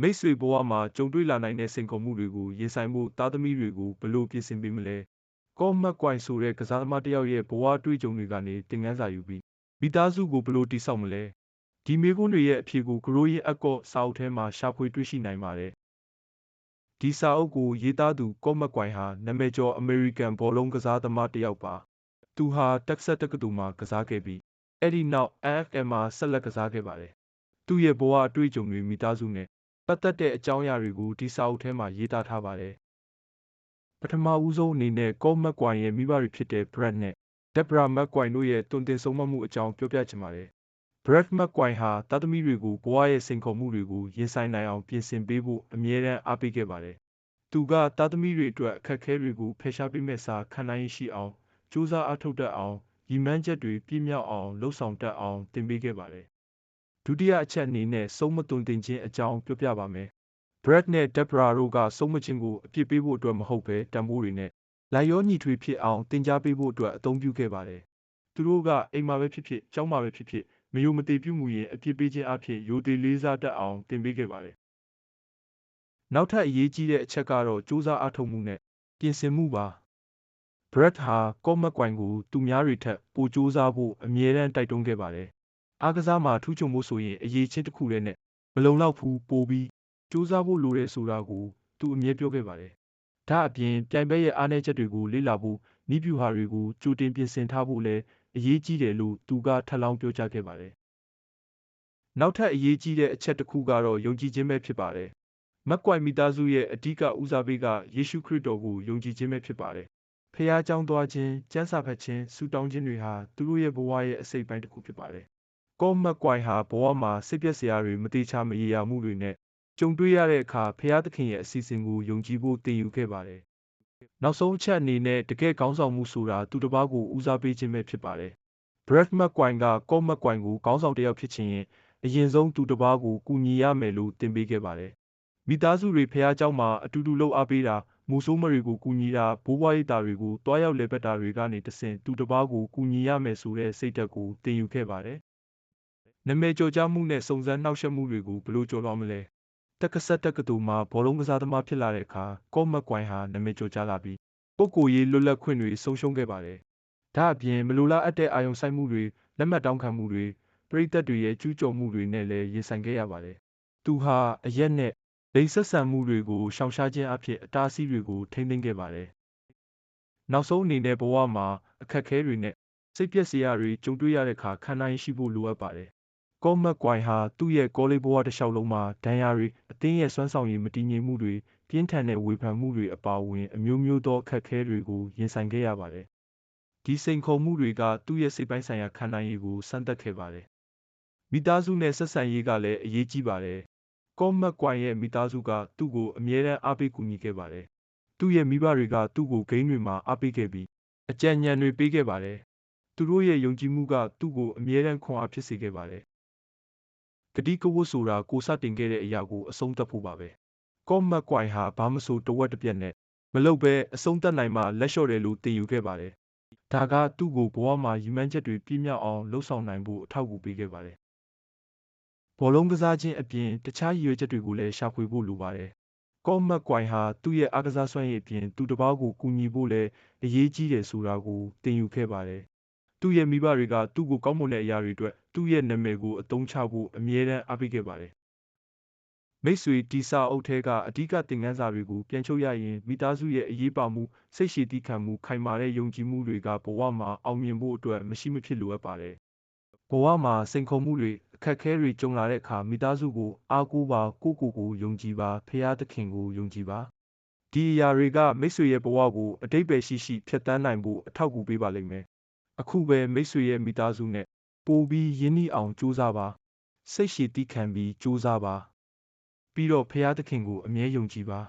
မိတ်ဆွေဘဝမှာကြုံတွေ့လာနိုင်တဲ့စိန်ခေါ်မှုတွေကိုရင်ဆိုင်ဖို့သားသမီးတွေကိုဘယ်လိုပြင်ဆင်ပေးမလဲကောမတ်ကွိုင်ဆိုတဲ့ကစားသမားတစ်ယောက်ရဲ့ဘဝအတွေ့အကြုံတွေကနေသင်ခန်းစာယူပြီးမိသားစုကိုဘယ်လိုတည်ဆောက်မလဲဒီမေးခွန်းတွေရဲ့အဖြေကိုဂရိုးရင်အကော့စာအုပ်ထဲမှာရှာဖွေတွေ့ရှိနိုင်ပါတယ်ဒီစာအုပ်ကိုရေးသားသူကောမတ်ကွိုင်ဟာနာမည်ကျော်အမေရိကန်ဘောလုံးကစားသမားတစ်ယောက်ပါသူဟာတက်ဆက်တက္ကသိုလ်မှာကစားခဲ့ပြီးအဲ့ဒီနောက် NFL မှာဆက်လက်ကစားခဲ့ပါတယ်သူ့ရဲ့ဘဝအတွေ့အကြုံတွေမိသားစုနဲ့ ပတ်သက်တဲ့အကြောင်းအရာတွေကိုဒီစာအုပ်ထဲမှာရေးသားထားပါတယ်ပထမဦးဆုံးအနေနဲ့ကောမတ်ကွိုင်ရဲ့မိဘတွေဖြစ်တဲ့ Brad နဲ့ Deborah McQuine တို့ရဲ့တွင်တင်ဆုံးမမှုအကြောင်းပြောပြချင်ပါတယ် Brad McQuine ဟာသားသမီးတွေကိုဘဝရဲ့စိန်ခေါ်မှုတွေကိုရင်ဆိုင်နိုင်အောင်ပြင်ဆင်ပေးဖို့အမြဲတမ်းအားပေးခဲ့ပါတယ်။သူကသားသမီးတွေအတွက်အခက်အခဲတွေကိုဖယ်ရှားပေးမဲ့စာခံနိုင်ရရှိအောင်စူးစမ်းအားထုတ်တတ်အောင်ရည်မှန်းချက်တွေပြည့်မြောက်အောင်လှုပ်ဆောင်တတ်အောင်သင်ပေးခဲ့ပါတယ်။ ဒုတိယအချက်အနေနဲ့ဆုံးမသွန်သင်ခြင်းအကြောင်းပြောပြပါမယ်။ Brad နဲ့ Deborah တို့ကဆုံးမခြင်းကိုအပြစ်ပေးဖို့အတွက်မဟုတ်ဘဲတန်ဖိုးတွေနဲ့လိုက်ရောညီထွေဖြစ်အောင်သင်ကြားပေးဖို့အတွက်အသုံးပြုခဲ့ပါတယ်။သူတို့ကအိမ်မှာပဲဖြစ်ဖြစ်ကျောင်းမှာပဲဖြစ်ဖြစ်မယိုမသေးပြုမှုရင်အပြစ်ပေးခြင်းအဖြစ်ယိုသေးလေးစားတတ်အောင်သင်ပေးခဲ့ပါတယ်။နောက်ထပ်အရေးကြီးတဲ့အချက်ကတော့စူးစမ်းအားထုတ်မှုနဲ့ပြင်ဆင်မှုပါ။ Brad ဟာကော့မက်ကွိုင်ကိုသူများတွေထက်ပိုစူးစမ်းဖို့အမြဲတမ်းတိုက်တွန်းခဲ့ပါတယ်။ အားကစားမှာထူးချွန်ဖို့ဆိုရင်အရေးချင်းတစ်ခုတည်းနဲ့မလုံလောက်ဘူးပိုပြီးစူးစမ်းဖို့လိုတယ်ဆိုတာကိုသူအမြဲပြောခဲ့ပါတယ်။ဒါအပြင်ပြိုင်ဘက်ရဲ့အားနည်းချက်တွေကိုလေ့လာဖို့နီးဗျူဟာတွေကိုကြိုတင်ပြင်ဆင်ထားဖို့လည်းအရေးကြီးတယ်လို့သူကထပ်လောင်းပြောကြားခဲ့ပါတယ်။နောက်ထပ်အရေးကြီးတဲ့အချက်တစ်ခုကတော့ယုံကြည်ခြင်းပဲဖြစ်ပါတယ်။မက်ကွိုင်မိသားစုရဲ့အဓိကဦးစားပေးကယေရှုခရစ်တော်ကိုယုံကြည်ခြင်းပဲဖြစ်ပါတယ်။ဖះเจ้าသွားခြင်း၊ကျမ်းစာဖတ်ခြင်း၊ဆုတောင်းခြင်းတွေဟာသူတို့ရဲ့ဘဝရဲ့အစိတ်ပိုင်းတစ်ခုဖြစ်ပါတယ်။ ကော့မက်ကွိုင်ဟာဘဝမှာစိတ်ပျက်စရာတွေမတိချမရေရာမှုတွေနဲ့ကြုံတွေ့ရတဲ့အခါဖះသခင်ရဲ့အစီအစဉ်ကိုယုံကြည်ဖို့သင်ယူခဲ့ပါတယ်။နောက်ဆုံးအချက်အနေနဲ့တကယ်ကောင်းဆောင်မှုဆိုတာသူတစ်ပါးကိုဦးစားပေးခြင်းပဲဖြစ်ပါတယ်။ Brad McQuine ကကော့မက်ကွိုင်ကိုကောင်းဆောင်တစ်ယောက်ဖြစ်ချင်ရင်အရင်ဆုံးသူတစ်ပါးကိုကူညီရမယ်လို့သင်ပေးခဲ့ပါတယ်။မိသားစုတွေဖះเจ้าမှာအတူတူလှုပ်အားပေးတာမူဆိုးမတွေကိုကူညီတာဘိုးဘွားရိပ်တာတွေကိုတွားရောက်လေပတ်တာတွေကနေတဆင့်သူတစ်ပါးကိုကူညီရမယ်ဆိုတဲ့စိတ်ဓာတ်ကိုသင်ယူခဲ့ပါတယ်။ နာမည်ကျော်ကြားမှုနဲ့စုံစမ်းနှောက်ယှက်မှုတွေကိုဘယ်လိုကျော်လွှားမလဲ။တက္ကဆက်တက္ကသိုလ်မှာဘောလုံးကစားသမားဖြစ်လာတဲ့အခါကော့မက်ကွိုင်ဟာနာမည်ကျော်ကြားလာပြီးပုဂ္ဂိုလ်ရေးလွတ်လပ်ခွင့်တွေဆုံးရှုံးခဲ့ပါတယ်။ဒါအပြင်မလိုလားအပ်တဲ့အာရုံစိုက်မှုတွေလက်မှတ်တောင်းခံမှုတွေပရိသတ်တွေရဲ့ကျူးကျော်မှုတွေနဲ့လည်းရင်ဆိုင်ခဲ့ရပါတယ်။သူဟာအရက်နဲ့လိင်ဆက်ဆံမှုတွေကိုရှောင်ရှားခြင်းအဖြစ်အတားအဆီးတွေကိုထိန်းသိမ်းခဲ့ပါတယ်။နောက်ဆုံးအနေနဲ့ဘဝမှာအခက်အခဲတွေနဲ့စိတ်ပျက်စရာတွေကြုံတွေ့ရတဲ့အခါခံနိုင်ရှိဖို့လိုအပ်ပါတယ်။ ကော့မက်ကွိုင်ဟာသူ့ရဲ့ကောလေးဘဝတစ်လျှောက်လုံးမှာဒဏ်ရာတွေအသင်းရဲ့စွမ်းဆောင်ရည်မတည်ငြိမ်မှုတွေပြင်းထန်တဲ့ဝေဖန်မှုတွေအပါအဝင်အမျိုးမျိုးသောအခက်အခဲတွေကိုရင်ဆိုင်ခဲ့ရပါတယ်။ဒီစိန်ခေါ်မှုတွေကသူ့ရဲ့စိတ်ပိုင်းဆိုင်ရာခံနိုင်ရည်ကိုစမ်းသပ်ခဲ့ပါတယ်။မိသားစုနဲ့ဆက်ဆံရေးကလည်းအရေးကြီးပါတယ်။ကော့မက်ကွိုင်ရဲ့မိသားစုကသူ့ကိုအမြဲတမ်းအားပေးကူညီခဲ့ပါတယ်။သူ့ရဲ့မိဘတွေကသူ့ကိုဂိမ်းတွေမှာအားပေးခဲ့ပြီးအကြံဉာဏ်တွေပေးခဲ့ပါတယ်။သူတို့ရဲ့ယုံကြည်မှုကသူ့ကိုအမြဲတမ်းခွန်အားဖြစ်စေခဲ့ပါတယ်။ ကတိကဝတ်ဆိုတာကိုစတင်ခဲ့တဲ့အရာကိုအဆုံးသတ်ဖို့ပါပဲ။ကော့မက်ကွိုင်ဟာဘာမဆိုတဝက်တစ်ပြက်နဲ့မလုပ်ဘဲအဆုံးသတ်နိုင်မှလက်လျှော့တယ်လို့သင်ယူခဲ့ပါတယ်။ဒါကသူ့ကိုဘဝမှာရည်မှန်းချက်တွေပြည့်မြောက်အောင်လှုပ်ဆောင်နိုင်ဖို့အထောက်အကူပေးခဲ့ပါတယ်။ဘောလုံးကစားခြင်းအပြင်တခြားရည်ရွယ်ချက်တွေကိုလည်းရှာဖွေဖို့လိုပါတယ်။ကော့မက်ကွိုင်ဟာသူ့ရဲ့အားကစားစွမ်းရည်အပြင်သူတစ်ပါးကိုကူညီဖို့လည်းအရေးကြီးတယ်ဆိုတာကိုသင်ယူခဲ့ပါတယ်။ သူ့ရဲ့မိဘတွေကသူ့ကိုကောင်းမွန်တဲ့အရာတွေအတွက်သူ့ရဲ့နာမည်ကိုအသုံးချဖို့အမြဲတမ်းအားပေးခဲ့ပါတယ်မိတ်ဆွေတီစာအုပ်ထဲကအဓိကသင်ခန်းစာတွေကိုပြန်ချုပ်ရရင်မိသားစုရဲ့အရေးပါမှုစိတ်ရှည်သည်းခံမှုခိုင်မာတဲ့ယုံကြည်မှုတွေကဘဝမှာအောင်မြင်ဖို့အတွက်မရှိမဖြစ်လိုအပ်ပါတယ်။ဘဝမှာစိန်ခေါ်မှုတွေအခက်အခဲတွေကြုံလာတဲ့အခါမိသားစုကိုအားကိုးပါကိုယ့်ကိုယ်ကိုယုံကြည်ပါဖရာသခင်ကိုယုံကြည်ပါဒီအရာတွေကမိတ်ဆွေရဲ့ဘဝကိုအတိတ်ပဲရှိရှိဖြတ်တန်းနိုင်ဖို့အထောက်အကူပေးပါလိမ့်မယ်။ အခုပဲမိတ်ဆွေရဲ့မိသားစုနဲ့ပိုပြီးရင်းနှီးအောင်ကြိုးစားပါစိတ်ရှည်သည်းခံပြီးကြိုးစားပါပြီးတော့ဖရာသခင်ကိုအမြဲယုံကြည်ပါ